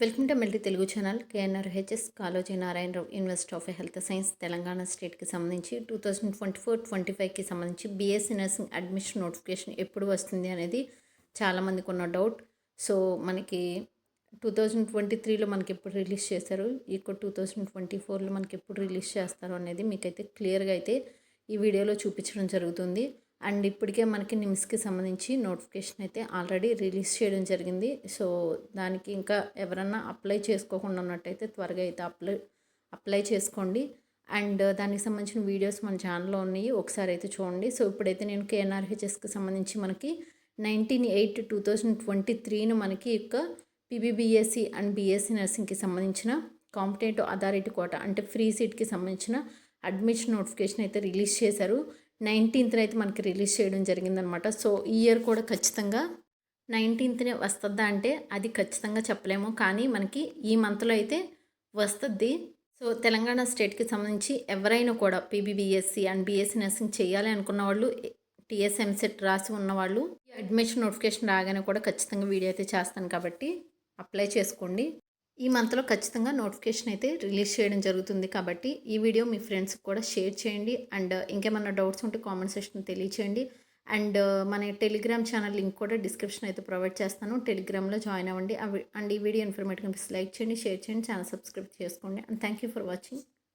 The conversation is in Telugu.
Welcome to melty Telugu channel. KNR HS Kaloji Narayana Rao university of health science Telangana స్టేట్కి సంబంధించి two thousand twenty four twenty ఫైవ్కి సంబంధించి బీఎస్సీ నర్సింగ్ అడ్మిషన్ నోటిఫికేషన్ ఎప్పుడు వస్తుంది అనేది చాలామందికి ఉన్న డౌట్. సో మనకి టూ థౌజండ్ ట్వంటీ త్రీలో మనకి ఎప్పుడు రిలీజ్ చేశారు? ఇక్కడ టూ థౌజండ్ ట్వంటీ ఫోర్లో మనకి ఎప్పుడు రిలీజ్ చేస్తారు అనేది మీకైతే క్లియర్గా అయితే ఈ వీడియోలో చూపించడం జరుగుతుంది. అండ్ ఇప్పటికే మనకి నిమ్స్కి సంబంధించి నోటిఫికేషన్ అయితే ఆల్రెడీ రిలీజ్ చేయడం జరిగింది. సో దానికి ఇంకా ఎవరన్నా అప్లై చేసుకోకుండా ఉన్నట్టయితే త్వరగా అయితే అప్లై అప్లై చేసుకోండి. అండ్ దానికి సంబంధించిన వీడియోస్ మన ఛానల్లో ఉన్నాయి ఒకసారి అయితే చూడండి. సో ఇప్పుడైతే నేను కేఎన్ఆర్హెచ్ఎస్కి సంబంధించి మనకి nineteen eight two thousand twenty త్రీను మనకి యొక్క పీబీబీఎస్సీ అండ్ బీఎస్సీ నర్సింగ్కి సంబంధించిన కాంపిటేటివ్ అథారిటీ కోట అంటే ఫ్రీ సీట్కి సంబంధించిన అడ్మిషన్ నోటిఫికేషన్ అయితే రిలీజ్ చేశారు. నైన్టీన్త్న అయితే మనకి రిలీజ్ చేయడం జరిగిందనమాట. సో ఈ ఇయర్ కూడా ఖచ్చితంగా నైన్టీన్త్నే వస్తుందా అంటే అది ఖచ్చితంగా చెప్పలేము. కానీ మనకి ఈ మంత్లో అయితే వస్తుంది. సో తెలంగాణ స్టేట్కి సంబంధించి ఎవరైనా కూడా పీబీబీఎస్సీ అండ్ బీఎస్సీ నర్సింగ్ చేయాలి అనుకున్న వాళ్ళు టీఎస్ఎంసెట్ రాసి ఉన్నవాళ్ళు అడ్మిషన్ నోటిఫికేషన్ రాగానే కూడా ఖచ్చితంగా వీడియో అయితే చేస్తాను కాబట్టి అప్లై చేసుకోండి. ఈ మంత్లో ఖచ్చితంగా నోటిఫికేషన్ అయితే రిలీజ్ చేయడం జరుగుతుంది కాబట్టి ఈ వీడియో మీ ఫ్రెండ్స్కి కూడా షేర్ చేయండి. అండ్ ఇంకేమైనా డౌట్స్ ఉంటే కామెంట్ సెక్షన్ తెలియచేయండి. అండ్ మన టెలిగ్రామ్ ఛానల్ లింక్ కూడా డిస్క్రిప్షన్ అయితే ప్రొవైడ్ చేస్తాను. టెలిగ్రామ్లో జాయిన్ అవ్వండి. అండ్ ఈ వీడియో ఇన్ఫర్మేటివ్ కనిపిస్తే లైక్ చేయండి షేర్ చేయండి ఛానల్ సబ్స్క్రైబ్ చేసుకోండి. And thank you for watching.